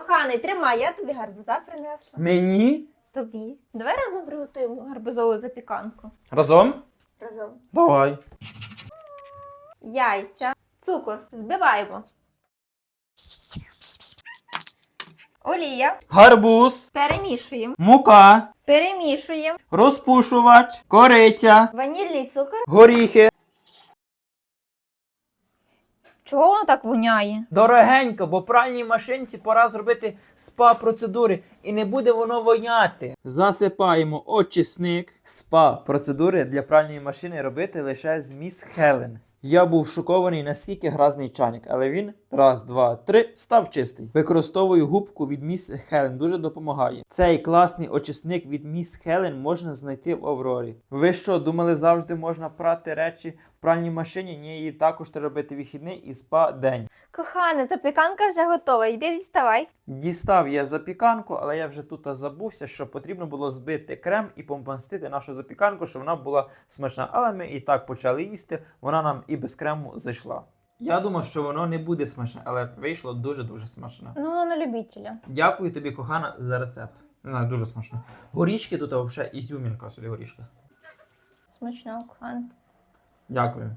Коханий, тримай, я тобі гарбуза принесла. Мені? Тобі. Давай разом приготуємо гарбузову запіканку. Разом? Разом. Давай. Яйця, цукор. Збиваємо. Олія. Гарбуз, Перемішуємо. мука, Перемішуємо. розпушувач, кориця, Ванільний цукор. горіхи. Чого воно так воняє? Дорогенько, бо пральній машинці пора зробити спа-процедури і не буде воно воняти. Засипаємо очисник. Спа-процедури для пральної машини робити лише з міс Хелен. Я був шокований, наскільки гразний чайник, але він раз, два, три став чистий. Використовую губку від міс Хелен, дуже допомагає. Цей класний очисник від міс Хелен можна знайти в Аврорі. Ви що, думали, завжди можна прати речі в пральній машині? Ні, її також треба робити вихідний і спа день. Кохане, запіканка вже готова. Йди діставай. Дістав я запіканку, але я вже тут забувся, що потрібно було збити крем і помпастити нашу запіканку, щоб вона була смачна. Але ми і так почали їсти, вона нам і без крему зайшла. Я думав, що воно не буде смачне, але вийшло дуже-дуже смачне. Ну, воно на любителя. Дякую тобі, кохана, за рецепт. Не знаю, дуже смачно. Горішки тут взагалі ізюмінка собі горішки. Смачно, кохане. Дякую.